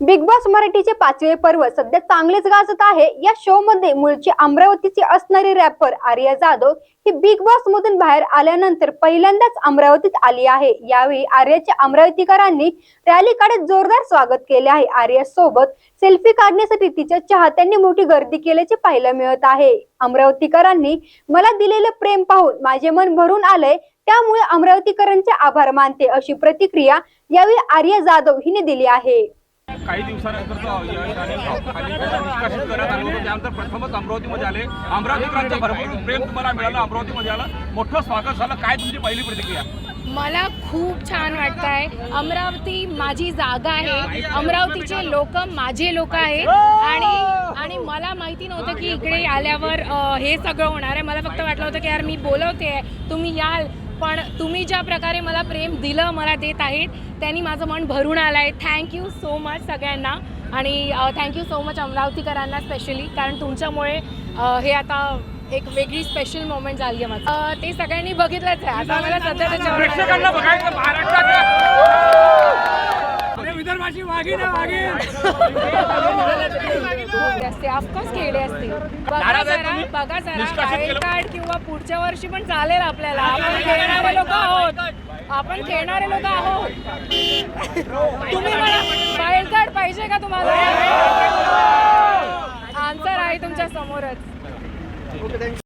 Big boss मराठीचे पाचवे पर्व सध्या चांगलेच गाजत आहे. या शो मध्ये मूळची अमरावतीची असणारी रॅपर आर्या जाधव ही बिग बॉस मधून बाहेर आल्यानंतर पहिल्यांदाच अमरावतीत आली आहे. यावेळी आर्याच्या अमरावतीकरांनी रॅली काढत जोरदार स्वागत केले आहे. आर्या सोबत सेल्फी काढण्यासाठी तिच्या चाहत्यांनी मोठी गर्दी केल्याचे पाहायला मिळत आहे. अमरावतीकरांनी मला दिलेलं प्रेम पाहून माझे मन भरून आलंय त्यामुळे अमरावतीकरांचे आभार मानते अशी प्रतिक्रिया यावेळी आर्या जाधव हिने दिली आहे. काही दिवसानंतर तो यश आणि निष्कासित करण्यात आलं होतं. त्यानंतर प्रथमच अमरावतीमध्ये आले. अमरावतीकरांचं भरपूर प्रेम तुम्हाला मिळालं. अमरावतीमध्ये आलं. मोठं स्वागत झालं. काय तुमची पहिली प्रतिक्रिया? मला खूप छान वाटत आहे अमरावती माझी जागा आहे. अमरावतीचे लोक माझे लोक आहेत. आणि आणि मला माहिती नव्हतं की इकडे आल्यावर हे सगळं होणार आहे. मला फक्त वाटलं होतं की यार मी बोलवते तुम्ही याल. पण तुम्ही ज्या प्रकारे मला प्रेम दिलं मला देत आहेत त्यांनी माझं मन भरून आलं आहे थँक्यू सो मच सगळ्यांना. आणि थँक्यू सो मच अमरावतीकरांना स्पेशली कारण तुमच्यामुळे हे आता एक वेगळी स्पेशल मोमेंट झाली आहे माझं. ते सगळ्यांनी बघितलंच आहे. आता मला सध्या विदर्भाची असते ऑफकोर्स खेळले असते बघा जरा? बघा जरा केलं? कार्ड किंवा पुढच्या वर्षी पण चालेल आपल्याला. आपण आपण खेळणारे लोक आहोत. तुम्ही मला वाईल्ड कार्ड पाहिजे का तुम्हाला? आन्सर आहे तुमच्या समोरच.